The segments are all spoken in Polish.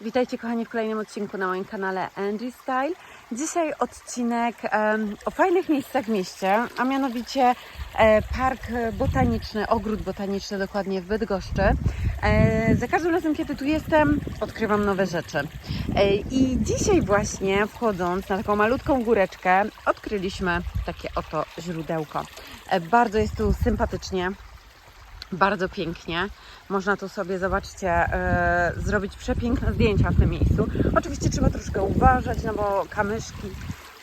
Witajcie kochani w kolejnym odcinku na moim kanale Angie Style. Dzisiaj odcinek em, o fajnych miejscach w mieście, a mianowicie e, park botaniczny, ogród botaniczny dokładnie w Bydgoszczy. E, za każdym razem, kiedy tu jestem, odkrywam nowe rzeczy. E, I dzisiaj właśnie wchodząc na taką malutką góreczkę, odkryliśmy takie oto źródełko. E, bardzo jest tu sympatycznie, bardzo pięknie. Można tu sobie, zobaczcie, e, zrobić przepiękne zdjęcia w tym miejscu. Oczywiście trzeba troszkę uważać, no bo kamyszki,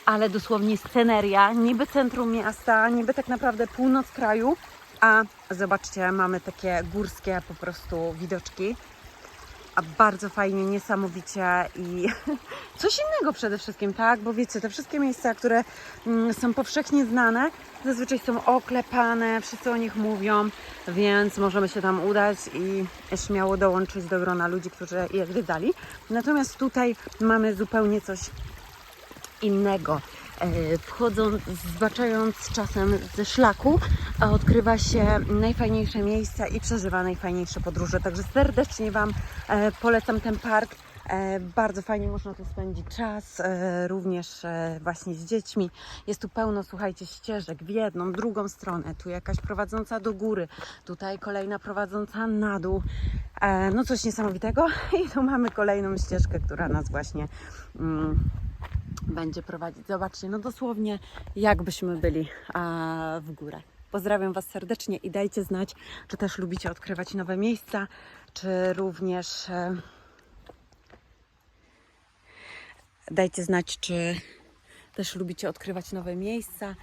ale dosłownie sceneria, niby centrum miasta, niby tak naprawdę północ kraju, a zobaczcie, mamy takie górskie po prostu widoczki. A bardzo fajnie, niesamowicie i coś innego przede wszystkim, tak? Bo wiecie, te wszystkie miejsca, które mm, są powszechnie znane, zazwyczaj są oklepane, wszyscy o nich mówią, więc możemy się tam udać i śmiało dołączyć do grona ludzi, którzy je zwiedzali. Natomiast tutaj mamy zupełnie coś innego. E, Wchodząc, zbaczając czasem ze szlaku, a odkrywa się najfajniejsze miejsca i przeżywa najfajniejsze podróże. Także serdecznie Wam e, polecam ten park. E, Bardzo fajnie można tu spędzić czas, również właśnie z dziećmi. Jest tu pełno, słuchajcie, ścieżek w jedną, drugą stronę. Tu jakaś prowadząca do góry, tutaj kolejna prowadząca na dół. No coś niesamowitego. I tu mamy kolejną ścieżkę, która nas właśnie mm, będzie prowadzić. Zobaczcie, no dosłownie jakbyśmy byli a, w górę. Pozdrawiam Was serdecznie i dajcie znać, czy też lubicie odkrywać nowe miejsca, czy również e, dajcie znać, czy też lubicie odkrywać nowe miejsca.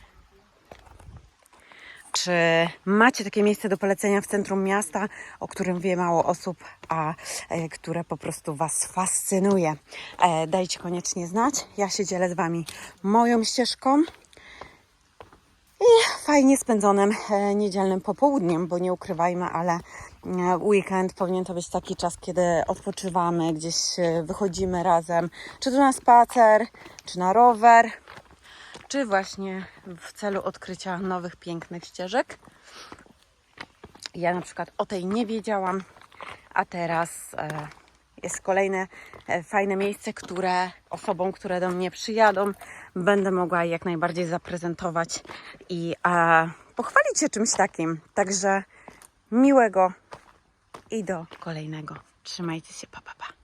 Czy macie takie miejsce do polecenia w centrum miasta, o którym wie mało osób, a e, które po prostu Was fascynuje? E, dajcie koniecznie znać. Ja się dzielę z Wami moją ścieżką i fajnie spędzonym e, niedzielnym popołudniem, bo nie ukrywajmy, ale weekend powinien to być taki czas, kiedy odpoczywamy, gdzieś wychodzimy razem, czy to na spacer, czy na rower, czy właśnie w celu odkrycia nowych, pięknych ścieżek. Ja na przykład o tej nie wiedziałam, a teraz e, jest kolejne e, fajne miejsce, które osobom, które do mnie przyjadą, będę mogła jak najbardziej zaprezentować i pochwalić się czymś takim. Także miłego i do kolejnego. Trzymajcie się, pa, pa, pa.